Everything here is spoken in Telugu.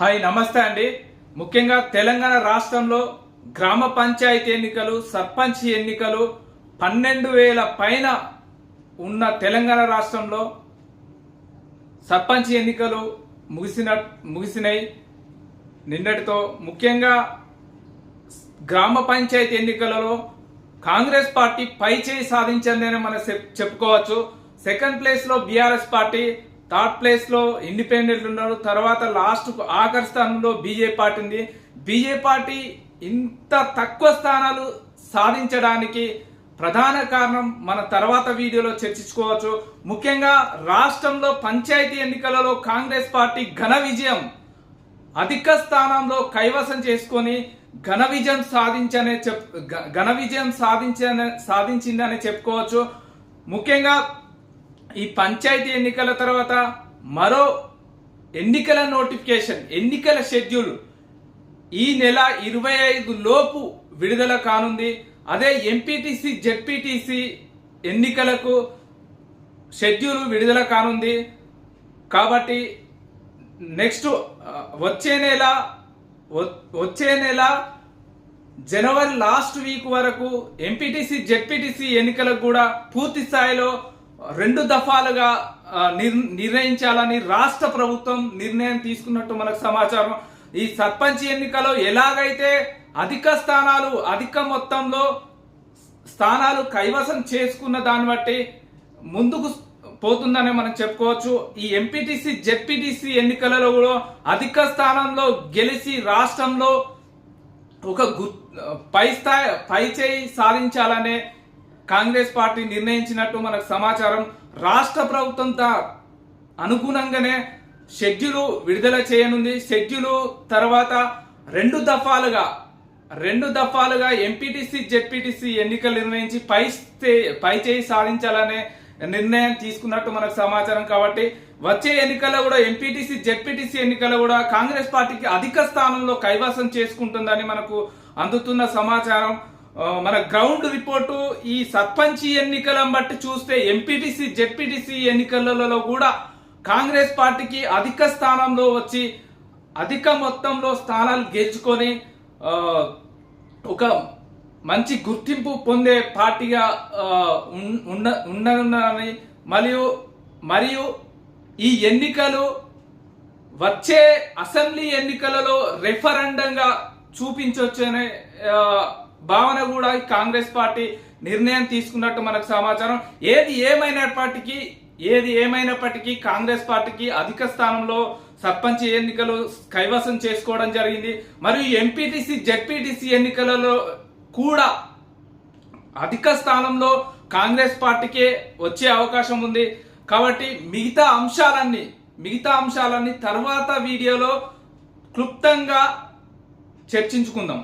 హాయ్ నమస్తే అండి. ముఖ్యంగా తెలంగాణ రాష్ట్రంలో గ్రామ పంచాయతీ ఎన్నికలు సర్పంచ్ ఎన్నికలు పన్నెండు వేల పైన ఉన్న తెలంగాణ రాష్ట్రంలో సర్పంచ్ ఎన్నికలు ముగిసిన ముగిసినాయి. నిన్నటితో ముఖ్యంగా గ్రామ పంచాయతీ ఎన్నికలలో కాంగ్రెస్ పార్టీ పై చేయి సాధించిందని మనం చెప్- చెప్పుకోవచ్చు. సెకండ్ ప్లేస్లో బీఆర్ఎస్ పార్టీ థర్డ్ ప్లేస్లో ఇండిపెండెంట్ ఉన్నారు. తర్వాత లాస్ట్ ఆఖరి స్థానంలో బీజేపీ పార్టీ ఉంది. బీజేపీ పార్టీ ఇంత తక్కువ స్థానాలు సాధించడానికి ప్రధాన కారణం మన తర్వాత వీడియోలో చర్చించుకోవచ్చు. ముఖ్యంగా రాష్ట్రంలో పంచాయతీ ఎన్నికలలో కాంగ్రెస్ పార్టీ ఘన విజయం అధిక స్థానంలో కైవసం చేసుకొని ఘన విజయం సాధించనే చెప్ ఘన విజయం సాధించనే సాధించిందని చెప్పుకోవచ్చు. ముఖ్యంగా ఈ పంచాయతీ ఎన్నికల తర్వాత మరో ఎన్నికల నోటిఫికేషన్ ఎన్నికల షెడ్యూల్ ఈ నెల ఇరవై ఐదు లోపు విడుదల కానుంది. అదే ఎంపీటీసీ జెడ్పీటీసీ ఎన్నికలకు షెడ్యూల్ విడుదల కానుంది. కాబట్టి నెక్స్ట్ వచ్చే నెల వ- వచ్చే నెల జనవరి లాస్ట్ వీక్ వరకు ఎంపీటీసీ జెడ్పీటీసీ ఎన్నికలకు కూడా పూర్తి స్థాయిలో రెండు దఫాలుగా నిర్ణయించాలని రాష్ట్ర ప్రభుత్వం నిర్ణయం తీసుకున్నట్టు మనకు సమాచారం. ఈ సర్పంచ్ ఎన్నికలో ఎలాగైతే అధిక స్థానాలు అధిక మొత్తంలో స్థానాలు కైవసం చేసుకున్న దాన్ని బట్టి ముందుకు పోతుందనే మనం చెప్పుకోవచ్చు. ఈ ఎంపీటీసీ జెడ్పీటీసీ ఎన్నికలలో కూడా అధిక స్థానంలో గెలిచి రాష్ట్రంలో ఒక గు- పై స్థాయి పై చేయి సాధించాలనే కాంగ్రెస్ పార్టీ నిర్ణయించినట్టు మనకు సమాచారం. రాష్ట్ర ప్రభుత్వంతా అనుగుణంగానే షెడ్యూలు విడుదల చేయనుంది. షెడ్యూలు తర్వాత రెండు దఫాలుగా రెండు దఫాలుగా ఎంపీటీసీ జెడ్పీటీసీ ఎన్నికలు నిర్ణయించి పై పై చేయి సాధించాలనే నిర్ణయం తీసుకున్నట్టు మనకు సమాచారం. కాబట్టి వచ్చే ఎన్నికల్లో కూడా ఎంపీటీసీ జెడ్పీటీసీ ఎన్నికల్లో కూడా కాంగ్రెస్ పార్టీకి అధిక స్థానంలో కైవసం చేసుకుంటుందని మనకు అందుతున్న సమాచారం. మన గ్రౌండ్ రిపోర్టు ఈ సర్పంచ్ ఎన్నికలను బట్టి చూస్తే ఎంపీటీసీ జెడ్పీటీసీ ఎన్నికలలో కూడా కాంగ్రెస్ పార్టీకి అధిక స్థానంలో వచ్చి అధిక మొత్తంలో స్థానాలు గెలుచుకొని ఒక మంచి గుర్తింపు పొందే పార్టీగా ఉన్న ఉండనున్నారని మరియు మరియు ఈ ఎన్నికలు వచ్చే అసెంబ్లీ ఎన్నికలలో రెఫరెండంగా చూపించవచ్చనే భావన కూడా కాంగ్రెస్ పార్టీ నిర్ణయం తీసుకున్నట్టు మనకు సమాచారం. ఏది ఏమైనప్పటికీ ఏది ఏమైనప్పటికీ కాంగ్రెస్ పార్టీకి అధిక స్థానంలో సర్పంచ్ ఎన్నికలు కైవసం చేసుకోవడం జరిగింది. మరియు ఎంపీటీసీ జెడ్పీటీసీ ఎన్నికలలో కూడా అధిక స్థానంలో కాంగ్రెస్ పార్టీకే వచ్చే అవకాశం ఉంది. కాబట్టి మిగతా అంశాలన్నీ మిగతా అంశాలన్నీ తర్వాత వీడియోలో క్లుప్తంగా చర్చించుకుందాం.